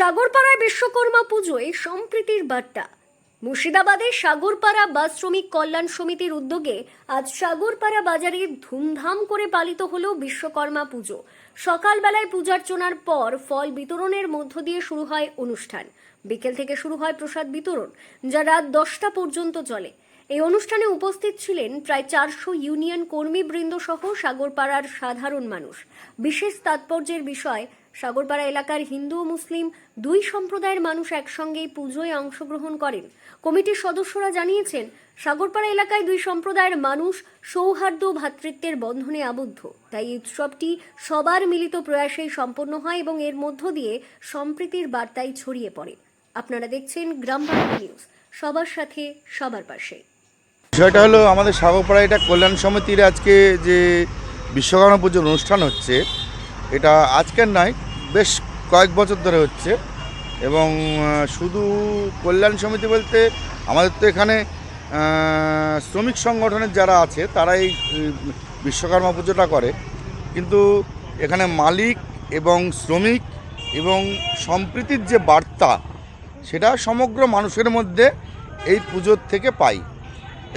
সাগরপাড়ায় বিশ্বকর্মা পুজোয় সম্প্রীতির বার্তা। মুর্শিদাবাদে সাগরপাড়া বাস শ্রমিক কল্যাণ সমিতির উদ্যোগে আজ সাগরপাড়া বাজারে ধুমধাম করে পালিত হলো বিশ্বকর্মা পুজো। সকালবেলায় পূজার্চনার পর ফল বিতরণের মধ্য দিয়ে শুরু হয় অনুষ্ঠান। বিকেল থেকে শুরু হয় প্রসাদ বিতরণ, যা রাত দশটা পর্যন্ত চলে। এই অনুষ্ঠানে উপস্থিত ছিলেন প্রায় চারশো ইউনিয়ন কর্মীবৃন্দ সহ সাগরপাড়ার সাধারণ মানুষ। বিশেষ তাৎপর্যের বিষয়, সাগরপাড়া এলাকার হিন্দু ও মুসলিম দুই সম্প্রদায়ের মানুষ একসঙ্গে পুজোয় অংশগ্রহণ করেন। কমিটির সদস্যরা জানিয়েছেন, সাগরপাড়া এলাকায় দুই সম্প্রদায়ের মানুষ সৌহার্দ্য ভ্রাতৃত্বের বন্ধনে আবদ্ধ। তাই এই উৎসবটি সবার মিলিত প্রয়াসেই সম্পন্ন হয় এবং এর মধ্য দিয়ে সম্প্রীতির বার্তাই ছড়িয়ে পড়ে। আপনারা দেখছেন গ্রাম নিউজ, সবার সাথে, সবার পাশে। বিষয়টা হলো আমাদের সাগরপাড়া এটা কল্যাণ সমিতির আজকে যে বিশ্বকর্মা পুজোর অনুষ্ঠান হচ্ছে, এটা আজকের নয়, বেশ কয়েক বছর ধরে হচ্ছে। এবং শুধু কল্যাণ সমিতি বলতে আমাদের তো এখানে শ্রমিক সংগঠনের যারা আছে, তারাই বিশ্বকর্মা পুজোটা করে। কিন্তু এখানে মালিক এবং শ্রমিক এবং সম্প্রীতির যে বার্তা, সেটা সমগ্র মানুষের মধ্যে এই পুজোর থেকে পাই।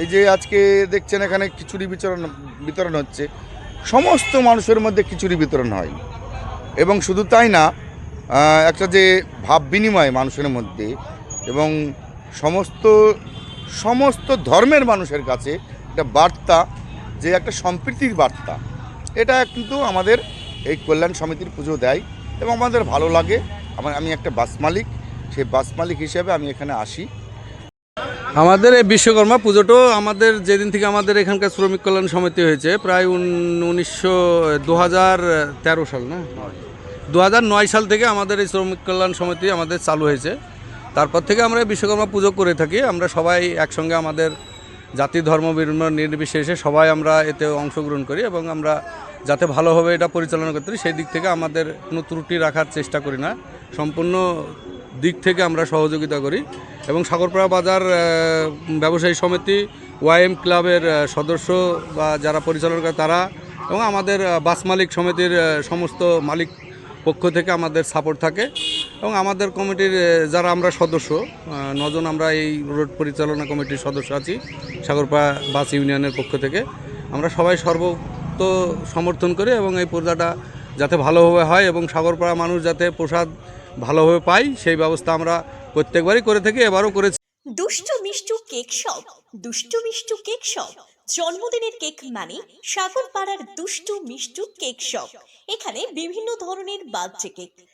এই যে আজকে দেখছেন এখানে খিচুড়ি বিতরণ বিতরণ হচ্ছে। সমস্ত মানুষের মধ্যে খিচুড়ি বিতরণ হয়। এবং শুধু তাই না একটা যে ভাব বিনিময় মানুষের মধ্যে এবং সমস্ত সমস্ত ধর্মের মানুষের কাছে একটা বার্তা, যে একটা সম্প্রীতির বার্তা, এটা কিন্তু আমাদের এই কল্যাণ সমিতির পুজো দেয় এবং আমাদের ভালো লাগে। আমার, আমি একটা বাস মালিক, সেই বাস মালিক হিসেবে আমি এখানে আসি। আমাদের এই বিশ্বকর্মা পুজোটো আমাদের যেদিন থেকে আমাদের এখানকার শ্রমিক কল্যাণ সমিতি হয়েছে, প্রায় উন- উনিশশো, দু সাল না? দু হাজার নয় সাল থেকে আমাদের এই শ্রমিক কল্যাণ সমিতি আমাদের চালু হয়েছে। তারপর থেকে আমরা বিশ্বকর্মা পুজো করে থাকি। আমরা সবাই একসঙ্গে আমাদের জাতি, ধর্ম নির্বিশেষে সবাই আমরা এতে অংশগ্রহণ করি এবং আমরা যাতে ভালোভাবে এটা পরিচালনা করতে পারি, সেই দিক থেকে আমাদের কোনো ত্রুটি রাখার চেষ্টা করি না। সম্পূর্ণ দিক থেকে আমরা সহযোগিতা করি এবং সাগরপাড়া বাজার ব্যবসায়ী সমিতি, ওয়াইএম ক্লাবের সদস্য বা যারা পরিচালনা করে তারা এবং আমাদের বাস মালিক সমিতির সমস্ত মালিক পক্ষ থেকে আমাদের সাপোর্ট থাকে এবং আমাদের কমিটির যারা আমরা সদস্য নজন আমরা এই রোড পরিচালনা কমিটির সদস্য আছি সাগরপাড়া বাস ইউনিয়নের পক্ষ থেকে। আমরা সবাই সর্বত সমর্থন করি এবং এই পূজাটা যাতে ভালোভাবে হয় এবং সাগরপাড়া মানুষ যাতে প্রসাদ ভালোভাবে পাই, সেই ব্যবস্থা আমরা প্রত্যেকবারই করে থাকি, এবারও করেছি। দুষ্টু Mishtu cake shop, Dushtu Mishtu cake shop. জন্মদিনের কেক মানে সাগরপাড়ার দুষ্টু মিষ্টু কেক শপ। এখানে বিভিন্ন ধরনের বার্থডে কেক।